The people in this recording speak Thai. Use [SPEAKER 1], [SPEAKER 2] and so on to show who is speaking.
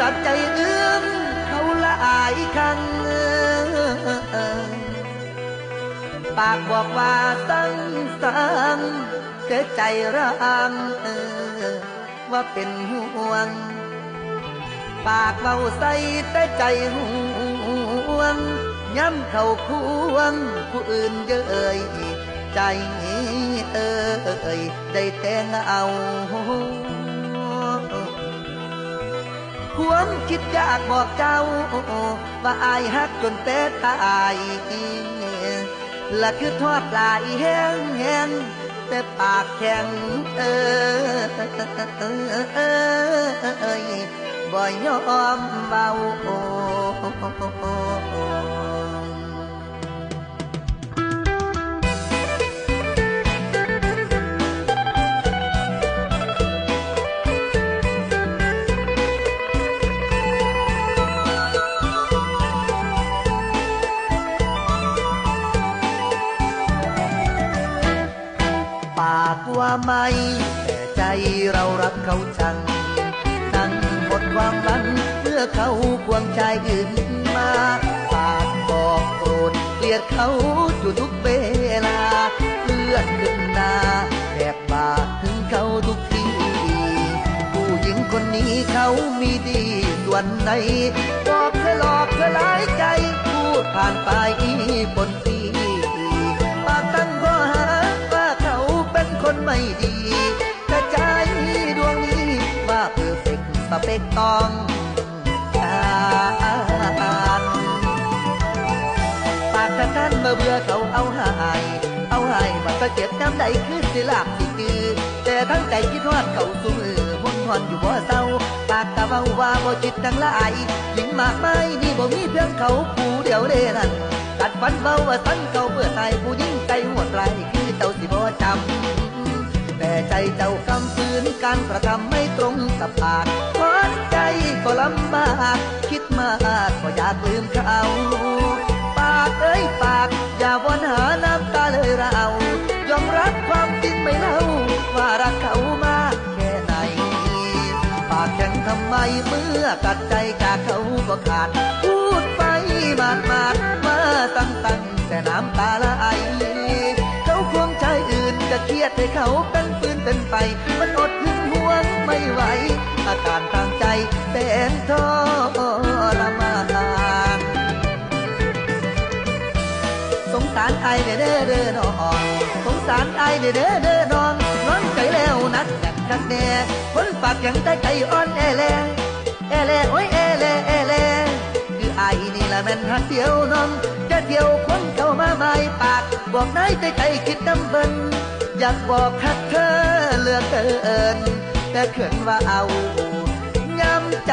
[SPEAKER 1] ตัดใจเอื้อมเขาละอายคันปากบอกว่าตั้งสางเจอใจร่างว่าเป็นห่วง ปากเบาใสแต่ใจห่วงย้ำเขาควงผู้อื่นเย้ยใจเอ่ยได้แต่งเอา หวามคิดอยากบอกเจ้า ว่าอายฮักจนแต่ตายและคือทอดลายแห้งแห้งแต่ปากแข็งเอ้ยบ่ยอมเบา ว่าไม่ แต่ใจเรารักเขาจัง ตั้งหมดความหวังเมื่อเขาควงชายอื่นมาปากบอกโกรธเกลียดเขาอยู่ทุกเวลาเลือดขึ้นหน้าแทบบาดถึงเขาทุกทีผู้หญิงคนนี้เขามีดีส่วนไหนบอกเธอหลอกเธอหลายใจ พูดผ่านไปบนที ไม่ดีแต่ใจดวงนี้ว่าเพอร์เฟกต์สเปกต้องการปากกระทันมื่อเบื่อเขาเอาหายเอาหายมาตะเก็บน้ำใดคือสิลาบสิจือแต่ทั้งใจคิดทอดเขาสูมือมนทอนอยู่บ่เศร้าปากกะเว้าว่าบ่จิตดังละอายหญิงมากมายนี่บ่มีเพียงเขาผู้เดียวเด้นั่นกัดฟันเบาว่าสั้นเขาเพื่อตายผู้หญิงใจหัวใจคือเจ้าสิบ่จำ ใจเจ้ากำฝืนการกระทำไม่ตรงกับปากเพราะใจก็ลำบาก คิดมากก็อยากลืมเขาปากเอ้ยปาก อย่าวนหาน้ำตาเลยเรา ยอมรับความจริงไม่เล่า ว่ารักเขามากแค่ไหน ปากแข็งทำไมเมื่อกัดใจจากเขาก็ขาด พูดไปมานมาดมา ฟืนเป็นไฟมันอดหึงหวงไม่ไหว อาการทางใจเป็นทรมานสงสารไอเด้อเด้อเด้อน้องสงสารไอเด้อเด้อเด้อน้องน้องใจแล้วนักกันคักแน่คนปากยังแต่ใจอ่อนแอแลแอแลโอ้ยแอแลแอแลคือไอนี่ละแม่นหักเดียวน้องจะเที่ยวคนเข้ามาไม่ปาก บอกนายใจใจคิดน้ำเบิ่น อยากบอกคักเธอเลือกเอินแต่เขินว่าเอาย้ำใจ